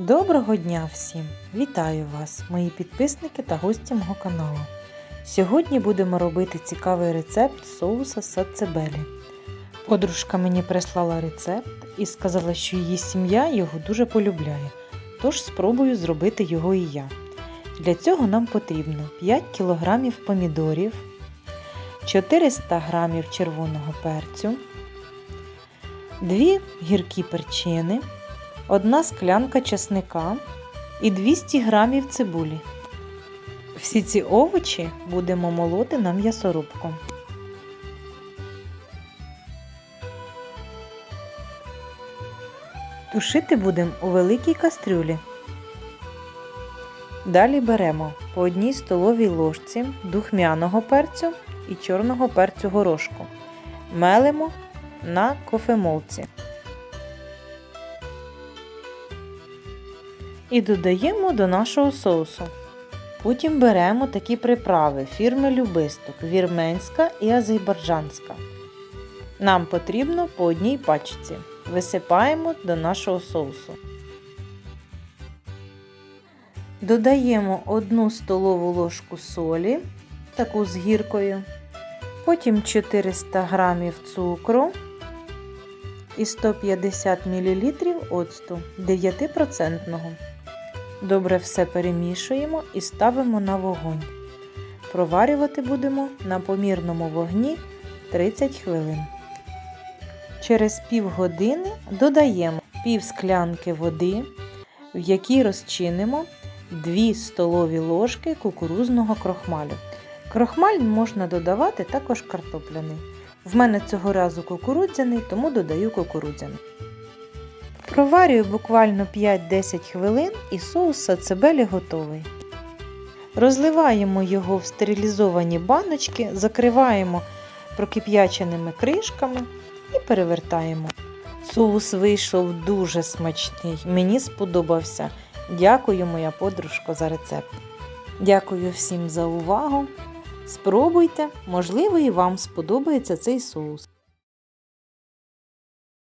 Доброго дня всім! Вітаю вас, мої підписники та гості мого каналу. Сьогодні будемо робити цікавий рецепт соуса сацебелі. Подружка мені прислала рецепт і сказала, що її сім'я його дуже полюбляє, тож спробую зробити його і я. Для цього нам потрібно 5 кг помідорів, 400 г червоного перцю, 2 гіркі перчини, 1 склянка чесника і 200 г цибулі. Всі ці овочі будемо молоти на м'ясорубку. Тушити будемо у великій кастрюлі. Далі беремо по одній столовій ложці духмяного перцю і чорного перцю горошку. Мелимо на кофемолці. І додаємо до нашого соусу. Потім беремо такі приправи фірми Любисток, вірменська і азербайджанська. Нам потрібно по одній пачці. Висипаємо до нашого соусу. Додаємо 1 столову ложку солі, таку з гіркою, потім 400 г цукру і 150 мл оцту 9%. Добре все перемішуємо і ставимо на вогонь. Проварювати будемо на помірному вогні 30 хвилин. Через півгодини додаємо пів склянки води, в якій розчинимо 2 столові ложки кукурузного крохмалю. Крохмаль можна додавати також картопляний. В мене цього разу кукурудзяний, тому додаю кукурудзяний. Проварюю буквально 5-10 хвилин і соус сацебелі готовий. Розливаємо його в стерилізовані баночки, закриваємо прокип'яченими кришками і перевертаємо. Соус вийшов дуже смачний, мені сподобався. Дякую, моя подружко, за рецепт. Дякую всім за увагу. Спробуйте, можливо, і вам сподобається цей соус.